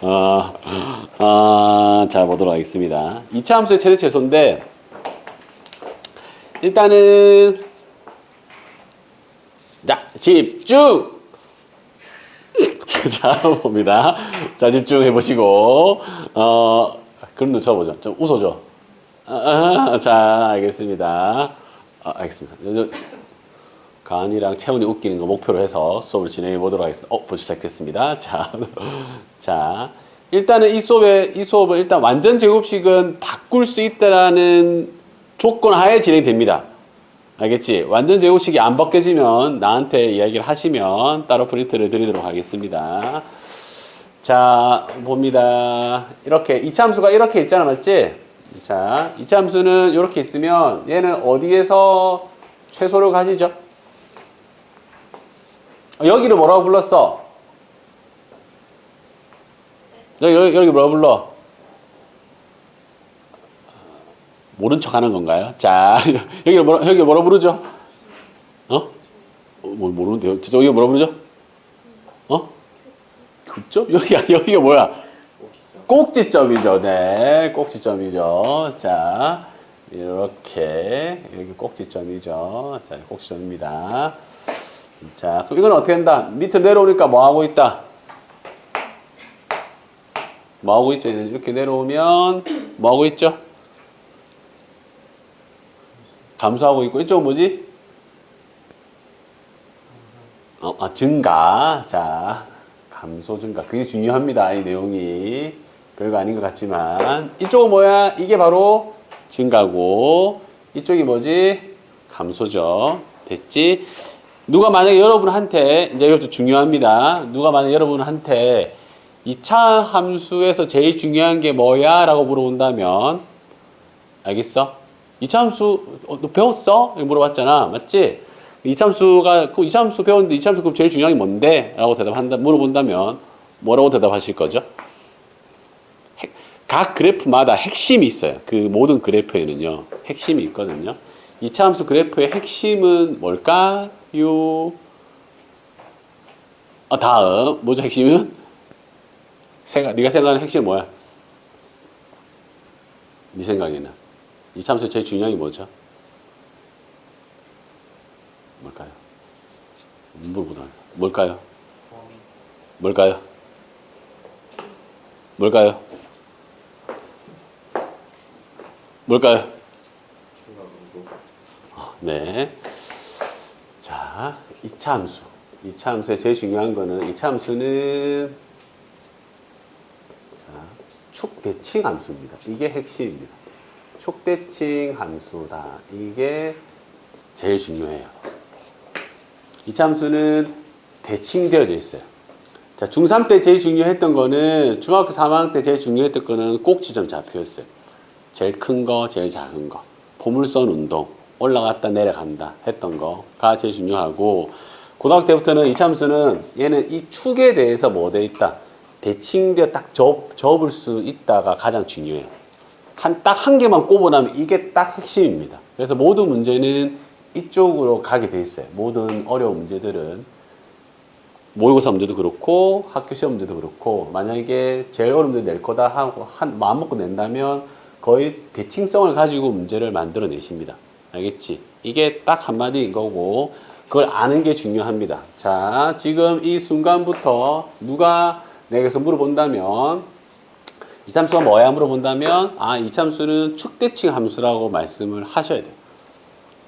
아, 아, 자 보도록 하겠습니다. 2차 함수의 최대 최소인데 일단은 자 집중. 자 봅니다. 자 집중해 보시고 어 그럼 놓쳐보죠. 좀 웃어줘. 아, 아, 자 알겠습니다. 아, 알겠습니다. 저- 가은이랑 채훈이 웃기는 거 목표로 해서 수업을 진행해 보도록 하겠습니다. 어, 벌써 시작됐습니다. 자, 자, 일단은 이 수업에 이 수업은 일단 완전 제곱식은 바꿀 수 있다라는 조건 하에 진행됩니다. 알겠지? 완전 제곱식이 안 바뀌어지면 나한테 이야기를 하시면 따로 프린트를 드리도록 하겠습니다. 자, 봅니다. 이렇게 이차함수가 이렇게 있잖아, 맞지? 자, 이차함수는 이렇게 있으면 얘는 어디에서 최소를 가지죠? 어, 여기를 뭐라고 불렀어? 여기, 여기, 여기 뭐라고 불러? 모른 척 하는 건가요? 자, 여기를 뭐라, 여기 뭐라 부르죠? 어? 어, 뭐, 모르는데요? 여기 뭐라 부르죠? 어? 그죠? 여기가, 여기가 뭐야? 꼭지점이죠. 네, 꼭지점이죠. 자, 이렇게, 여기 꼭지점이죠. 자, 꼭지점입니다. 자, 그럼 이건 어떻게 한다? 밑으로 내려오니까 뭐 하고 있다? 뭐 하고 있죠? 이렇게 내려오면 뭐 하고 있죠? 감소하고 있고 이쪽은 뭐지? 어, 아, 증가. 자, 감소 증가. 그게 중요합니다. 이 내용이. 별거 아닌 것 같지만. 이쪽은 뭐야? 이게 바로 증가고, 이쪽이 뭐지? 감소죠. 됐지? 누가 만약에 여러분한테, 이제 이것도 중요합니다. 누가 만약에 여러분한테 2차 함수에서 제일 중요한 게 뭐야? 라고 물어본다면, 알겠어? 2차 함수, 어, 너 배웠어? 물어봤잖아. 맞지? 2차 함수가, 그 2차 함수 배웠는데 2차 함수 그럼 제일 중요한 게 뭔데? 라고 대답한다, 물어본다면, 뭐라고 대답하실 거죠? 핵- 각 그래프마다 핵심이 있어요. 그 모든 그래프에는요, 핵심이 있거든요. 2차 함수 그래프의 핵심은 뭘까 요? 어, 다음, 뭐죠, 핵심은? 생각, 네가 생각하는 핵심은 뭐야? 네 생각에는? 이 참수 제일 중요한 게 뭐죠? 뭘까요? 물어보다. 뭘까요? 뭘까요? 뭘까요? 뭘까요? 어, 네. 자, 이차 함수. 이차 함수의 제일 중요한 거는 이차 함수는 자, 축대칭 함수입니다. 이게 핵심입니다. 축대칭 함수다. 이게 제일 중요해요. 이 참수는 대칭되어져 있어요. 자, 중3 때 제일 중요했던 거는 중학교 3학년 때 제일 중요했던 거는 꼭지점 좌표였어요. 제일 큰 거, 제일 작은 거. 포물선 운동, 올라갔다 내려간다 했던 거가 제일 중요하고 고등학교 때부터는 이 참수는 얘는 이 축에 대해서 뭐 돼 있다. 대칭되어 딱 접, 접을 수 있다가 가장 중요해요. 한 딱 한 개만 꼽아나면 이게 딱 핵심입니다. 그래서 모든 문제는 이쪽으로 가게 돼 있어요. 모든 어려운 문제들은 모의고사 문제도 그렇고 학교 시험 문제도 그렇고 만약에 제일 어려운 문제 낼 거다 하고 한 마음 먹고 낸다면 거의 대칭성을 가지고 문제를 만들어 내십니다. 알겠지? 이게 딱 한마디인 거고 그걸 아는 게 중요합니다. 자, 지금 이 순간부터 누가 내게서 물어본다면 이 참수가 뭐야 물어본다면 아, 이 참수는 축대칭 함수라고 말씀을 하셔야 돼요.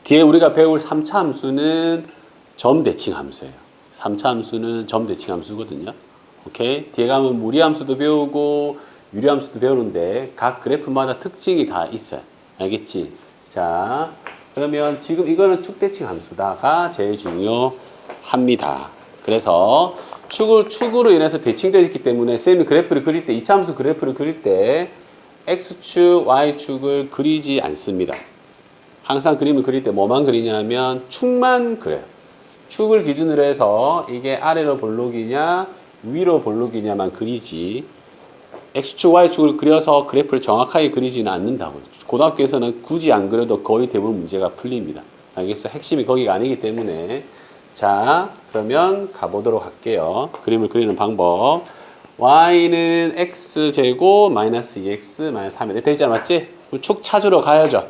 뒤에 우리가 배울 3차 함수는 점대칭 함수예요. 3차 함수는 점대칭 함수거든요. 오케이? 뒤에 가면 무리 함수도 배우고 유리 함수도 배우는데 각 그래프마다 특징이 다 있어요. 알겠지? 자, 그러면 지금 이거는 축대칭 함수다가 제일 중요합니다. 그래서 축을, 축으로 인해서 대칭되어 있기 때문에 쌤이 그래프를 그릴 때, 2차 함수 그래프를 그릴 때 X축, Y축을 그리지 않습니다. 항상 그림을 그릴 때 뭐만 그리냐면 축만 그려요. 축을 기준으로 해서 이게 아래로 볼록이냐 위로 볼록이냐만 그리지 X축, Y축을 그려서 그래프를 정확하게 그리지는 않는다고요. 고등학교에서는 굳이 안 그려도 거의 대부분 문제가 풀립니다. 알겠어? 핵심이 거기가 아니기 때문에 자 그러면 가보도록 할게요. 그림을 그리는 방법 y는 x제곱 마이너스 2x 마이너스 3이 돼 있잖아 맞지? 그럼 축 찾으러 가야죠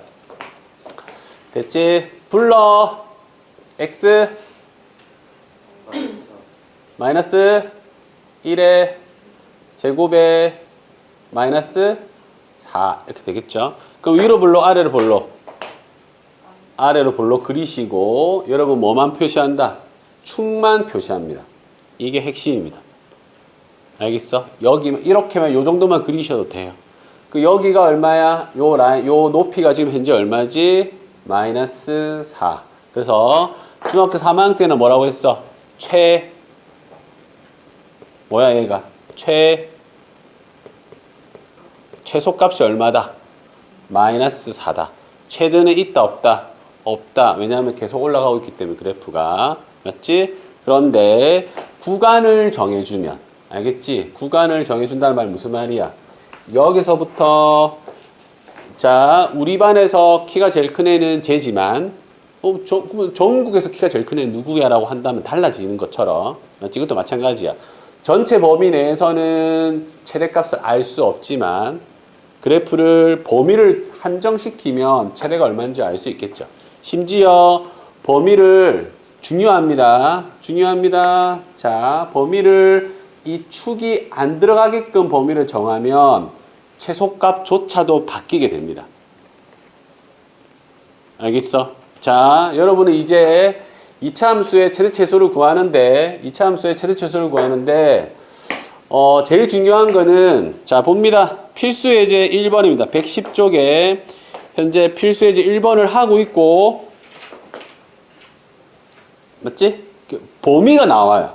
됐지? 불러 x 마이너스 1의 제곱에 마이너스 4 이렇게 되겠죠 그럼 위로 불러 아래로 불러 아래로 볼로 그리시고 여러분 뭐만 표시한다? 축만 표시합니다. 이게 핵심입니다. 알겠어? 여기 이렇게만 요 정도만 그리셔도 돼요. 그 여기가 얼마야? 요 라인 요 높이가 지금 현재 얼마지? 마이너스 4. 그래서 중학교 3학년 때는 뭐라고 했어? 최 뭐야 얘가? 최 최소값이 얼마다? 마이너스 4다. 최대는 있다 없다? 없다. 왜냐하면 계속 올라가고 있기 때문에 그래프가 맞지? 그런데 구간을 정해주면 알겠지? 구간을 정해준다는 말 무슨 말이야? 여기서부터 자 우리 반에서 키가 제일 큰 애는 쟤지만 어, 저, 그러면 전국에서 키가 제일 큰 애는 누구야 라고 한다면 달라지는 것처럼 맞지? 이것도 마찬가지야. 전체 범위 내에서는 최대값을 알 수 없지만 그래프를 범위를 한정시키면 최대가 얼마인지 알 수 있겠죠. 심지어 범위를 중요합니다. 중요합니다. 자, 범위를 이 축이 안 들어가게끔 범위를 정하면 최소값조차도 바뀌게 됩니다. 알겠어? 자, 여러분은 이제 이차 함수의 최대 최소를 구하는데 이차 함수의 최대 최소를 구하는데 어, 제일 중요한 거는 자, 봅니다. 필수 예제 1번입니다. 110쪽에 현재 필수 예제 1번을 하고 있고 맞지? 그 범위가 나와요.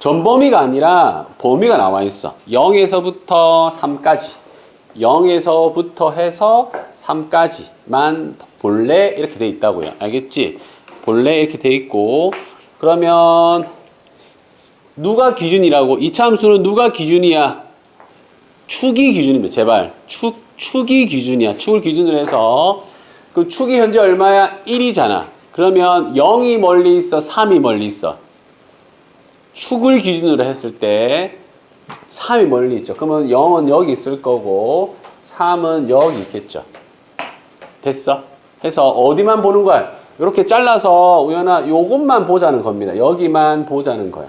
전범위가 아니라 범위가 나와 있어. 0에서부터 3까지. 0에서부터 해서 3까지만 본래 이렇게 돼 있다고요. 알겠지? 본래 이렇게 돼 있고 그러면 누가 기준이라고? 이차 함수는 누가 기준이야? 축이 기준입니다. 제발. 축, 축이 기준이야. 축을 기준으로 해서 그 축이 현재 얼마야? 1이잖아. 그러면 0이 멀리 있어? 3이 멀리 있어? 축을 기준으로 했을 때 3이 멀리 있죠. 그러면 0은 여기 있을 거고 3은 여기 있겠죠. 됐어? 해서 어디만 보는 거야? 이렇게 잘라서 우연아 요것만 보자는 겁니다. 여기만 보자는 거야.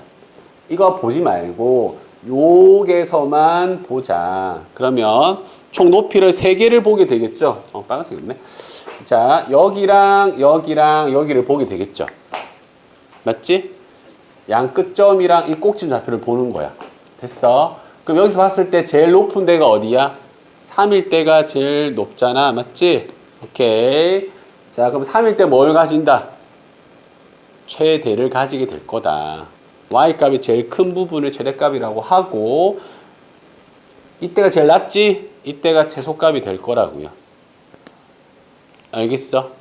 이거 보지 말고 요게서만 보자. 그러면 총 높이를 세 개를 보게 되겠죠. 어, 빨간색이었네. 자, 여기랑 여기랑 여기를 보게 되겠죠. 맞지? 양 끝점이랑 이 꼭지 좌표를 보는 거야. 됐어? 그럼 여기서 봤을 때 제일 높은 데가 어디야? 3일 때가 제일 높잖아. 맞지? 오케이. 자, 그럼 3일 때 뭘 가진다? 최대를 가지게 될 거다. Y값이 제일 큰 부분을 최대값이라고 하고 이때가 제일 낮지? 이때가 최소값이 될 거라고요. 알겠어?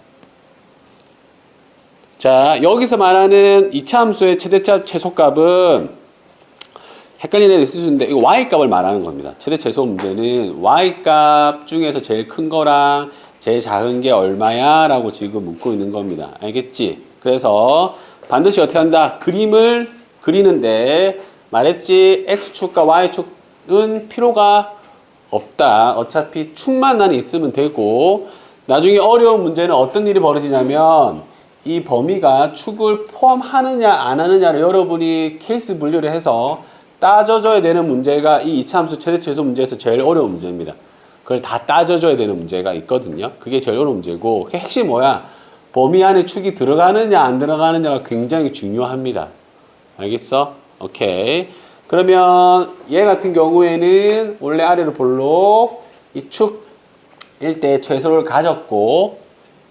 자, 여기서 말하는 이차 함수의 최대값 최소값은 헷갈리는 애들 있을 수 있는데 이거 y값을 말하는 겁니다. 최대 최소 문제는 y값 중에서 제일 큰 거랑 제일 작은 게 얼마야? 라고 지금 묻고 있는 겁니다. 알겠지? 그래서 반드시 어떻게 한다? 그림을 그리는데 말했지 x축과 y축은 필요가 없다. 어차피 축만 나는 있으면 되고 나중에 어려운 문제는 어떤 일이 벌어지냐면 이 범위가 축을 포함하느냐 안 하느냐를 여러분이 케이스 분류를 해서 따져줘야 되는 문제가 이 이차함수 최대 최소 문제에서 제일 어려운 문제입니다. 그걸 다 따져줘야 되는 문제가 있거든요. 그게 제일 어려운 문제고 그 핵심 뭐야? 범위 안에 축이 들어가느냐 안 들어가느냐가 굉장히 중요합니다. 알겠어? 오케이. 그러면 얘 같은 경우에는 원래 아래로 볼록 이 축일 때 최소를 가졌고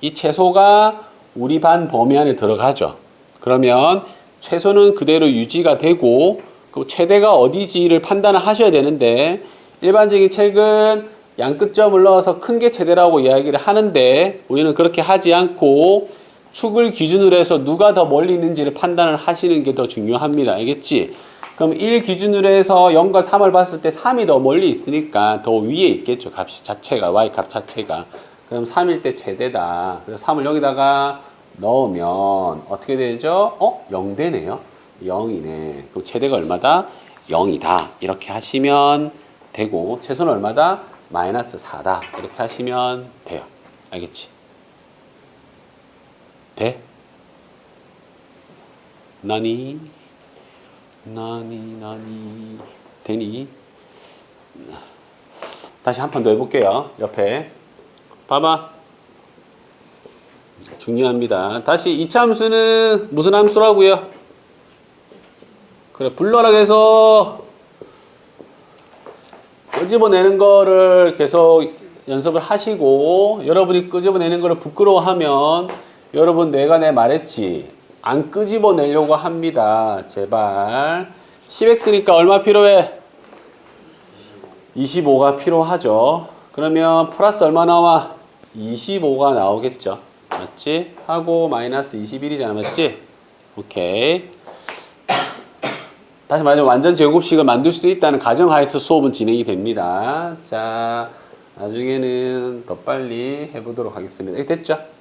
이 최소가 우리 반 범위 안에 들어가죠. 그러면 최소는 그대로 유지가 되고 그 최대가 어디지를 판단을 하셔야 되는데 일반적인 책은 양 끝점을 넣어서 큰 게 최대라고 이야기를 하는데 우리는 그렇게 하지 않고 축을 기준으로 해서 누가 더 멀리 있는지를 판단을 하시는 게 더 중요합니다. 알겠지? 그럼 1 기준으로 해서 0과 3을 봤을 때 3이 더 멀리 있으니까 더 위에 있겠죠. 값이 자체가, y 값 자체가. 그럼 3일 때 최대다. 그래서 3을 여기다가 넣으면 어떻게 되죠? 어? 0 되네요. 0이네. 그럼 최대가 얼마다? 0이다. 이렇게 하시면 되고 최소는 얼마다? 마이너스 4다. 이렇게 하시면 돼요. 알겠지? 돼? 나니? 나니 나니 되니? 다시 한판더 해볼게요. 옆에 봐봐. 중요합니다. 다시 이차 함수는 무슨 함수라고요? 그래 불러라 해서 끄집어내는 거를 계속 연습을 하시고 여러분이 끄집어내는 거를 부끄러워하면 여러분 내가 내 말했지 안 끄집어내려고 합니다. 제발 10x니까 얼마 필요해? 25가 필요하죠. 그러면 플러스 얼마 나와? 25가 나오겠죠. 맞지? 하고 마이너스 21이잖아. 맞지? 오케이. 다시 말하면 완전 제곱식을 만들 수 있다는 가정하에서 수업은 진행이 됩니다. 자, 나중에는 더 빨리 해보도록 하겠습니다. 됐죠?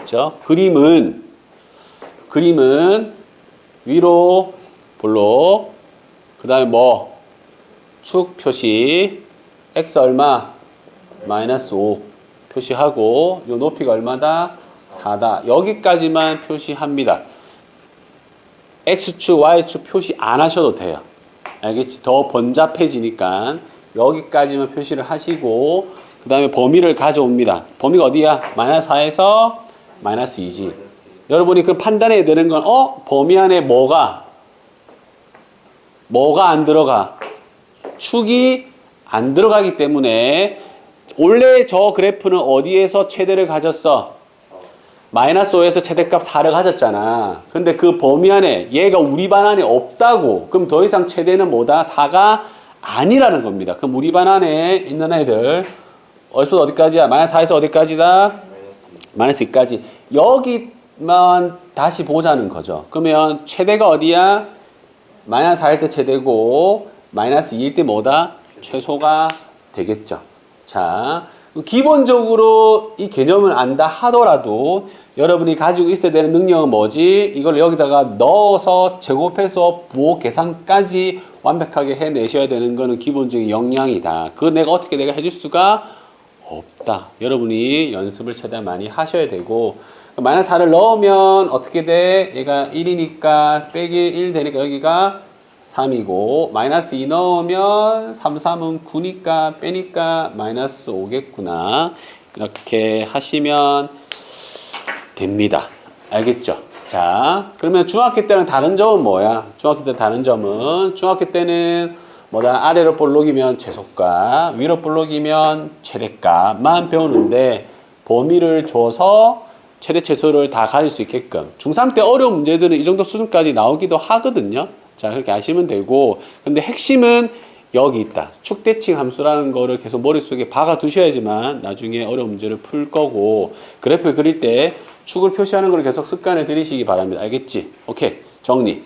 됐죠? 그림은 그림은 위로 볼록 그 다음에 뭐? 축 표시 x 얼마? 마이너스 5 표시하고 요 높이가 얼마다? 4다. 여기까지만 표시합니다. X축 y축 표시 안 하셔도 돼요. 알겠지? 더 번잡해지니까. 여기까지만 표시를 하시고 그 다음에 범위를 가져옵니다. 범위가 어디야? 마이너스 4에서 마이너스 2지 여러분이 그 판단해야 되는 건 어? 범위 안에 뭐가 뭐가 안 들어가 축이 안 들어가기 때문에 원래 저 그래프는 어디에서 최대를 가졌어? 마이너스 5에서 최대값 4를 가졌잖아. 근데 그 범위 안에 얘가 우리 반 안에 없다고. 그럼 더 이상 최대는 뭐다? 4가 아니라는 겁니다. 그럼 우리 반 안에 있는 애들 어디서 어디까지야? 마이너스 4에서 어디까지다? 마이너스 2까지. 여기만 다시 보자는 거죠. 그러면 최대가 어디야? 마이너스 4일 때 최대고 마이너스 2일 때 뭐다? 최소가 되겠죠. 자, 기본적으로 이 개념을 안다 하더라도 여러분이 가지고 있어야 되는 능력은 뭐지? 이걸 여기다가 넣어서 제곱해서 부호 계산까지 완벽하게 해내셔야 되는 거는 기본적인 역량이다. 그거 내가 어떻게 내가 해줄 수가 없다. 여러분이 연습을 최대한 많이 하셔야 되고 마이너스 4를 넣으면 어떻게 돼? 얘가 1이니까 빼기 1 되니까 여기가 3이고 마이너스 2 넣으면 3, 3은 9니까 빼니까 마이너스 5겠구나. 이렇게 하시면 됩니다. 알겠죠? 자, 그러면 중학교 때는 다른 점은 뭐야? 중학교 때 다른 점은 중학교 때는 뭐다 아래로 볼록이면 최소값, 위로 볼록이면 최대값만 배우는데 범위를 줘서 최대 최소를 다 가질 수 있게끔 중3 때 어려운 문제들은 이 정도 수준까지 나오기도 하거든요. 자, 그렇게 아시면 되고 근데 핵심은 여기 있다. 축대칭 함수라는 거를 계속 머릿속에 박아 두셔야지만 나중에 어려운 문제를 풀 거고 그래프 그릴 때 축을 표시하는 걸 계속 습관을 들이시기 바랍니다. 알겠지? 오케이. 정리.